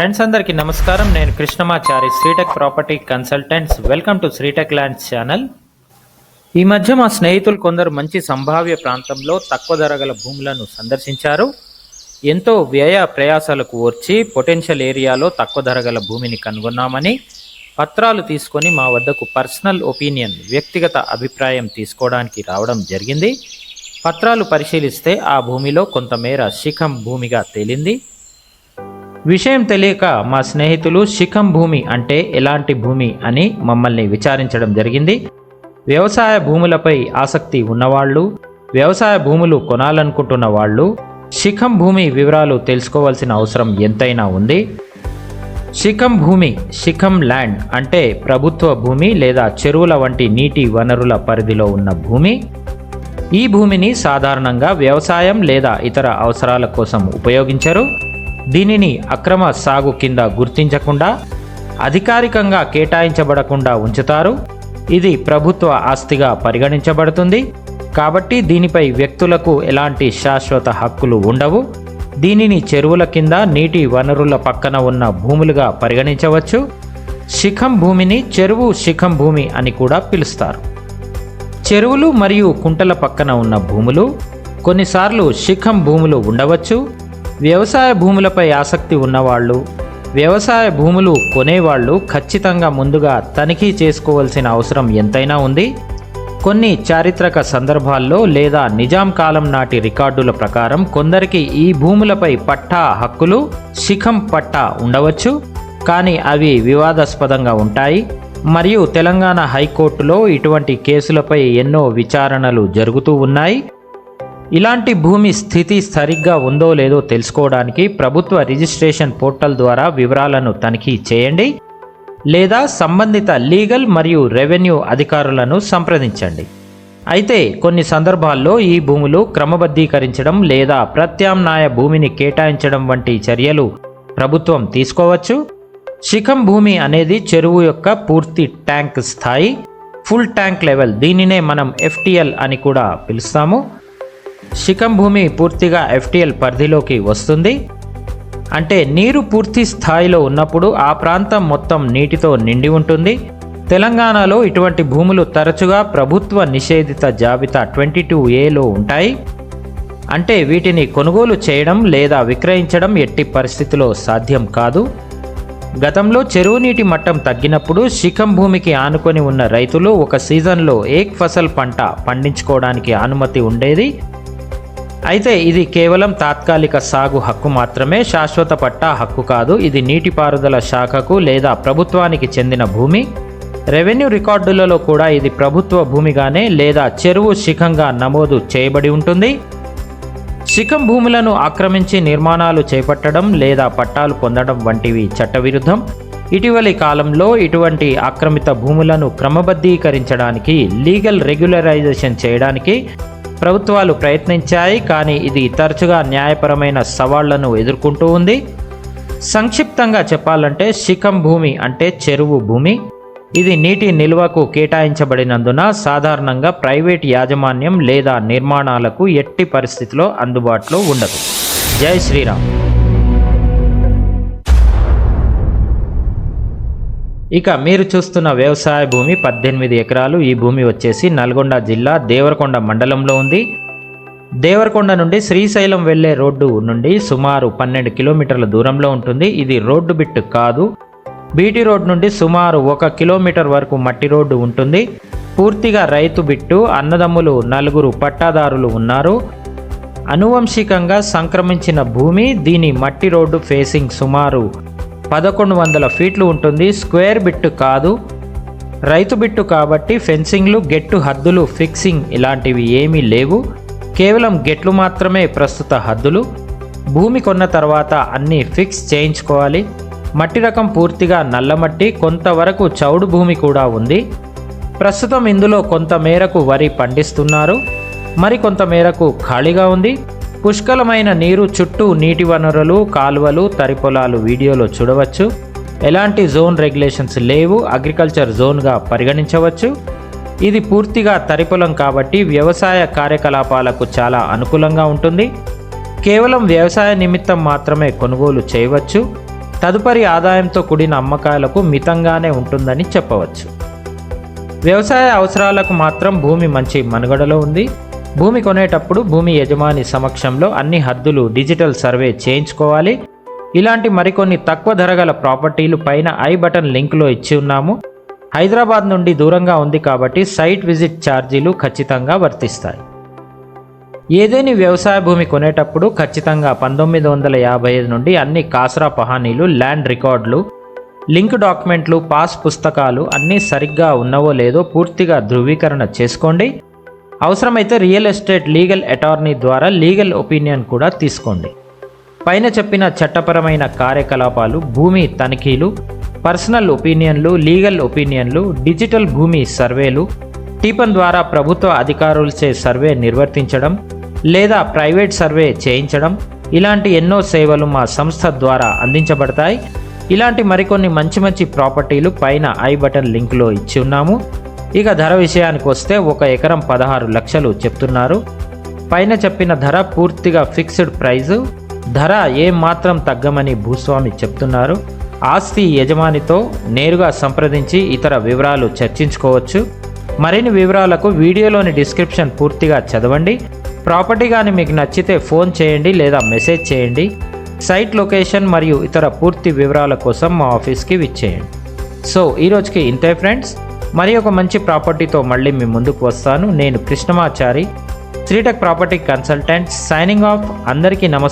Friends అందరికీ నమస్కారం. నేను Krishnamachari Sritech property consultants welcome to Sritech lands channel ఈ మధ్య మా స్నేహితులు కొందరు మంచి సంభావ్య ప్రాంతంలో తక్కువ ధర గల భూములను సందర్శించారు. ఎంతో వ్యయ ప్రయాసాలకు ఓర్చి పొటెన్షియల్ ఏరియాలో తక్కువ ధర గల భూమిని కనుగొన్నామని పత్రాలు తీసుకొని మా వద్దకు పర్సనల్ ఒపీనియన్ వ్యక్తిగత అభిప్రాయం తీసుకోవడానికి రావడం జరిగింది. పత్రాలు పరిశీలిస్తే ఆ భూమిలో కొంతమేర శిఖం భూమిగా తేలింది. విషయం తెలియక మా స్నేహితులు శిఖం భూమి అంటే ఎలాంటి భూమి అని మమ్మల్ని విచారించడం జరిగింది. వ్యవసాయ భూములపై ఆసక్తి ఉన్నవాళ్ళు వ్యవసాయ భూములు కొనాలనుకుంటున్న వాళ్ళు శిఖం భూమి వివరాలు తెలుసుకోవాల్సిన అవసరం ఎంతైనా ఉంది. శిఖం భూమి శిఖం ల్యాండ్ అంటే ప్రభుత్వ భూమి లేదా చెరువుల వంటి నీటి వనరుల పరిధిలో ఉన్న భూమి. ఈ భూమిని సాధారణంగా వ్యవసాయం లేదా ఇతర అవసరాల కోసం ఉపయోగించరు. దీనిని అక్రమ సాగు కింద గుర్తించకుండా అధికారికంగా కేటాయించబడకుండా ఉంచుతారు. ఇది ప్రభుత్వ ఆస్తిగా పరిగణించబడుతుంది. కాబట్టి దీనిపై వ్యక్తులకు ఎలాంటి శాశ్వత హక్కులు ఉండవు. దీనిని చెరువుల కింద నీటి వనరుల పక్కన ఉన్న భూములుగా పరిగణించవచ్చు. శిఖం భూమిని చెరువు శిఖం భూమి అని కూడా పిలుస్తారు. చెరువులు మరియు కుంటల పక్కన ఉన్న భూములు కొన్నిసార్లు శిఖం భూములు ఉండవచ్చు. వ్యవసాయ భూములపై ఆసక్తి ఉన్నవాళ్ళు వ్యవసాయ భూములు కొనేవాళ్ళు ఖచ్చితంగా ముందుగా తనిఖీ చేసుకోవాల్సిన అవసరం ఎంతైనా ఉంది. కొన్ని చారిత్రక సందర్భాల్లో లేదా నిజాం కాలం నాటి రికార్డుల ప్రకారం కొందరికి ఈ భూములపై పట్టా హక్కులు శిఖం పట్టా ఉండవచ్చు. కానీ అవి వివాదాస్పదంగా ఉంటాయి. మరియు తెలంగాణ హైకోర్టులో ఇటువంటి కేసులపై ఎన్నో విచారణలు జరుగుతూ ఉన్నాయి. ఇలాంటి భూమి స్థితి సరిగ్గా ఉందో లేదో తెలుసుకోవడానికి ప్రభుత్వ రిజిస్ట్రేషన్ పోర్టల్ ద్వారా వివరాలను తనిఖీ చేయండి లేదా సంబంధిత లీగల్ మరియు రెవెన్యూ అధికారులను సంప్రదించండి. అయితే కొన్ని సందర్భాల్లో ఈ భూములు క్రమబద్ధీకరించడం లేదా ప్రత్యామ్నాయ భూమిని కేటాయించడం వంటి చర్యలు ప్రభుత్వం తీసుకోవచ్చు. శిఖం భూమి అనేది చెరువు యొక్క పూర్తి ట్యాంక్ స్థాయి ఫుల్ ట్యాంక్ లెవెల్. దీనినే మనం ఎఫ్టిఎల్ అని కూడా పిలుస్తాము. శిఖం భూమి పూర్తిగా ఎఫ్టిఎల్ పరిధిలోకి వస్తుంది. అంటే నీరు పూర్తి స్థాయిలో ఉన్నప్పుడు ఆ ప్రాంతం మొత్తం నీటితో నిండి ఉంటుంది. తెలంగాణలో ఇటువంటి భూములు తరచుగా ప్రభుత్వ నిషేధిత జాబితా ట్వంటీ టూ ఏలో ఉంటాయి. అంటే వీటిని కొనుగోలు చేయడం లేదా విక్రయించడం ఎట్టి పరిస్థితిలో సాధ్యం కాదు. గతంలో చెరువు నీటి మట్టం తగ్గినప్పుడు శిఖం భూమికి ఆనుకొని ఉన్న రైతులు ఒక సీజన్లో ఏక్ ఫసల్ పంట పండించుకోవడానికి అనుమతి ఉండేది. అయితే ఇది కేవలం తాత్కాలిక సాగు హక్కు మాత్రమే శాశ్వత పట్టా హక్కు కాదు. ఇది నీటిపారుదల శాఖకు లేదా ప్రభుత్వానికి చెందిన భూమి. రెవెన్యూ రికార్డులలో కూడా ఇది ప్రభుత్వ భూమిగానే లేదా చెరువు శిఖంగా నమోదు చేయబడి ఉంటుంది. శిఖం భూములను ఆక్రమించి నిర్మాణాలు చేపట్టడం లేదా పట్టాలు పొందడం వంటివి చట్టవిరుద్ధం. ఇటీవలి కాలంలో ఇటువంటి ఆక్రమిత భూములను క్రమబద్ధీకరించడానికి లీగల్ రెగ్యులరైజేషన్ చేయడానికి ప్రభుత్వాలు ప్రయత్నించాయి కానీ ఇది తరచుగా న్యాయపరమైన సవాళ్ళను ఎదుర్కొంటూ ఉంది. సంక్షిప్తంగా చెప్పాలంటే శిఖం భూమి అంటే చెరువు భూమి. ఇది నీటి నిల్వకు కేటాయించబడినందున సాధారణంగా ప్రైవేట్ యాజమాన్యం లేదా నిర్మాణాలకు ఎట్టి పరిస్థితిలో అందుబాటులో ఉండదు. జై శ్రీరామ్. ఇక మీరు చూస్తున్న వ్యవసాయ భూమి పద్దెనిమిది ఎకరాలు. ఈ భూమి వచ్చేసి నల్గొండ జిల్లా దేవరకొండ మండలంలో ఉంది. దేవరకొండ నుండి శ్రీశైలం వెళ్ళే రోడ్డు నుండి సుమారు పన్నెండు కిలోమీటర్ల దూరంలో ఉంటుంది. ఇది రోడ్డు బిట్ కాదు. బీటీ రోడ్ నుండి సుమారు ఒక కిలోమీటర్ వరకు మట్టి రోడ్డు ఉంటుంది. పూర్తిగా రైతు బిట్టు అన్నదమ్ములు నలుగురు పట్టాదారులు ఉన్నారు. అనువంశికంగా సంక్రమించిన భూమి దీని మట్టి రోడ్డు ఫేసింగ్ సుమారు పదకొండు వందల ఫీట్లు ఉంటుంది. స్క్వేర్ బిట్టు కాదు. రైతు బిట్టు కాబట్టి ఫెన్సింగ్లు గెట్టు హద్దులు ఫిక్సింగ్ ఇలాంటివి ఏమీ లేవు. కేవలం గెట్లు మాత్రమే ప్రస్తుత హద్దులు. భూమి కొన్న తర్వాత అన్నీ ఫిక్స్ చేయించుకోవాలి. మట్టి రకం పూర్తిగా నల్లమట్టి కొంతవరకు చౌడు భూమి కూడా ఉంది. ప్రస్తుతం ఇందులో కొంత మేరకు వరి పండిస్తున్నారు. మరి కొంత మేరకు ఖాళీగా ఉంది. పుష్కలమైన నీరు చుట్టూ నీటి వనరులు కాలువలు తరిపొలాలు వీడియోలో చూడవచ్చు. ఎలాంటి జోన్ రెగ్యులేషన్స్ లేవు అగ్రికల్చర్ జోన్గా పరిగణించవచ్చు. ఇది పూర్తిగా తరిపొలం కాబట్టి వ్యవసాయ కార్యకలాపాలకు చాలా అనుకూలంగా ఉంటుంది. కేవలం వ్యవసాయ నిమిత్తం మాత్రమే కొనుగోలు చేయవచ్చు. తదుపరి ఆదాయంతో కూడిన అమ్మకాలకు మితంగానే ఉంటుందని చెప్పవచ్చు. వ్యవసాయ అవసరాలకు మాత్రం భూమి మంచి మనుగడలో ఉంది. భూమి కొనేటప్పుడు భూమి యజమాని సమక్షంలో అన్ని హద్దులు డిజిటల్ సర్వే చేయించుకోవాలి. ఇలాంటి మరికొన్ని తక్కువ ధర గల ప్రాపర్టీలు పైన ఐ బటన్ లింక్లో ఇచ్చి ఉన్నాము. హైదరాబాద్ నుండి దూరంగా ఉంది కాబట్టి సైట్ విజిట్ ఛార్జీలు ఖచ్చితంగా వర్తిస్తాయి. ఏదేని వ్యవసాయ భూమి కొనేటప్పుడు ఖచ్చితంగా పంతొమ్మిది వందల యాభై ఐదు నుండి అన్ని కాసరా పహానీలు ల్యాండ్ రికార్డులు లింక్ డాక్యుమెంట్లు పాస్ పుస్తకాలు అన్నీ సరిగ్గా ఉన్నవో లేదో పూర్తిగా ధృవీకరణ చేసుకోండి. అవసరమైతే రియల్ ఎస్టేట్ లీగల్ అటార్నీ ద్వారా లీగల్ ఒపీనియన్ కూడా తీసుకోండి. పైన చెప్పిన చట్టపరమైన కార్యకలాపాలు భూమి తనిఖీలు పర్సనల్ ఒపీనియన్లు లీగల్ ఒపీనియన్లు డిజిటల్ భూమి సర్వేలు టీపన్ ద్వారా ప్రభుత్వ అధికారులచే సర్వే నిర్వర్తించడం లేదా ప్రైవేట్ సర్వే చేయించడం ఇలాంటి ఎన్నో సేవలు మా సంస్థ ద్వారా అందించబడతాయి. ఇలాంటి మరికొన్ని మంచి మంచి ప్రాపర్టీలు పైన ఐ బటన్ లింక్లో ఇచ్చి ఉన్నాము. ఇక ధర విషయానికి వస్తే ఒక ఎకరం పదహారు లక్షలు చెప్తున్నారు. పైన చెప్పిన ధర పూర్తిగా ఫిక్స్డ్ ప్రైజు. ధర ఏమాత్రం తగ్గమని భూస్వామి చెప్తున్నారు. ఆస్తి యజమానితో నేరుగా సంప్రదించి ఇతర వివరాలు చర్చించుకోవచ్చు. మరిన్ని వివరాలకు వీడియోలోని డిస్క్రిప్షన్ పూర్తిగా చదవండి. ప్రాపర్టీ కానీ మీకు నచ్చితే ఫోన్ చేయండి లేదా మెసేజ్ చేయండి. సైట్ లొకేషన్ మరియు ఇతర పూర్తి వివరాల కోసం మా ఆఫీస్కి విచ్చేయండి. సో ఈరోజుకి ఇంతే ఫ్రెండ్స్. మరి ఒక మంచి ప్రాపర్టీతో మళ్ళీ మీ ముందుకు వస్తాను. నేను Krishnamachari Sritech property consultant signing off అందరికీ నమస్కారం.